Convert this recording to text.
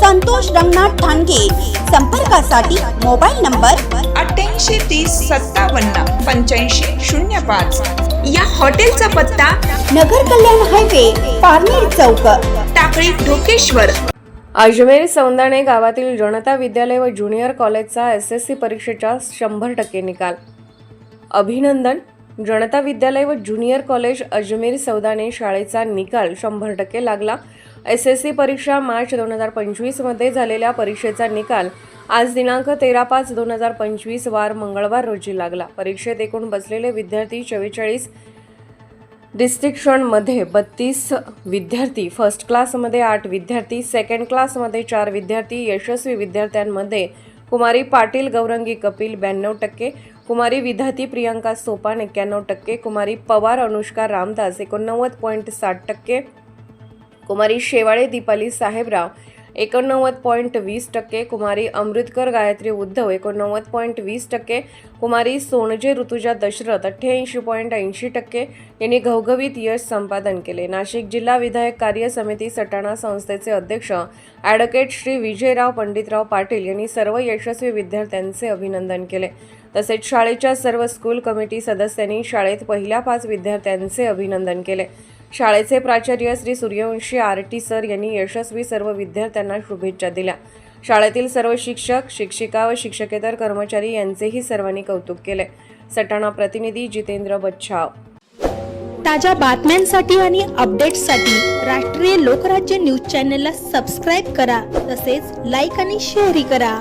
संतोष रंगनाथ ठाणगे. संपर्कासाठी mobile number अठ्ठ्याऐंशी तीस सत्तावन्न पंच्याऐंशी शून्य पाच. या हॉटेलचा पत्ता नगर कल्याण हायवे पारनेर चौक. टाकळी ढोकेश्वर. अजमेर सौंदाणे गावातील जनता विद्यालय व ज्युनियर कॉलेजचा एस एस सी परीक्षेचा शंभर टक्के निकाल. अभिनंदन जनता विद्यालय व ज्युनियर कॉलेज अजमेर सौदाणे शाळेचा निकाल शंभर टक्के लागला. एस एस सी परीक्षा मार्च दोन हजार पंचवीसमध्ये झालेल्या परीक्षेचा निकाल आज दिनांक तेरा पाच दोन हजार पंचवीस वार मंगळवार रोजी लागला. परीक्षेत एकूण बसलेले विद्यार्थी चव्वेचाळीस डिस्ट्रिक्शनमध्ये बत्तीस विद्यार्थी फर्स्ट क्लासमध्ये आठ विद्यार्थी सेकंड क्लासमध्ये चार विद्यार्थी यशस्वी विद्यार्थ्यांमध्ये कुमारी पाटील गौरंगी कपिल ब्याण्णव टक्के कुमारी विधाती प्रियांका सोपान एक्क्याण्णव टक्के कुमारी पवार अनुष्का रामदास एकोणनव्वद पॉईंट साठ टक्के कुमारी शेवाळे दीपाली साहेबराव एकोणनव्वद पॉईंट वीस टक्के कुमारी अमृतकर गायत्री उद्धव एकोणनव्वद पॉईंट वीस टक्के कुमारी सोनजे ऋतुजा दशरथ अठ्ठ्याऐंशी पॉईंट ऐंशी टक्के यांनी घवघवीत यश संपादन केले. नाशिक जिल्हा विधायक कार्य समिती सटाणा संस्थेचे अध्यक्ष ॲडव्होकेट श्री विजयराव पंडितराव पाटील यांनी सर्व यशस्वी विद्यार्थ्यांचे अभिनंदन केले. तसेच शाळेच्या सर्व स्कूल कमिटी सदस्यांनी शाळेत पहिल्या पाच विद्यार्थ्यांचे अभिनंदन केले. शाळेचे प्राचार्य श्री सूर्यवंशी आरटी सर यांनी यशस्वी सर्व विद्यार्थ्यांना शुभेच्छा दिल्या. शाळेतील सर्व शिक्षक शिक्षिका व शिक्षकेतर कर्मचारी यांचेही सर्वांनी कौतुक केले. सटाणा प्रतिनिधी जितेंद्र बच्छाव. ताज्या बातम्यांसाठी आणि अपडेट्ससाठी राष्ट्रीय लोकराज्य न्यूज चॅनलला सबस्क्राईब करा तसेच लाईक आणि शेअरही करा.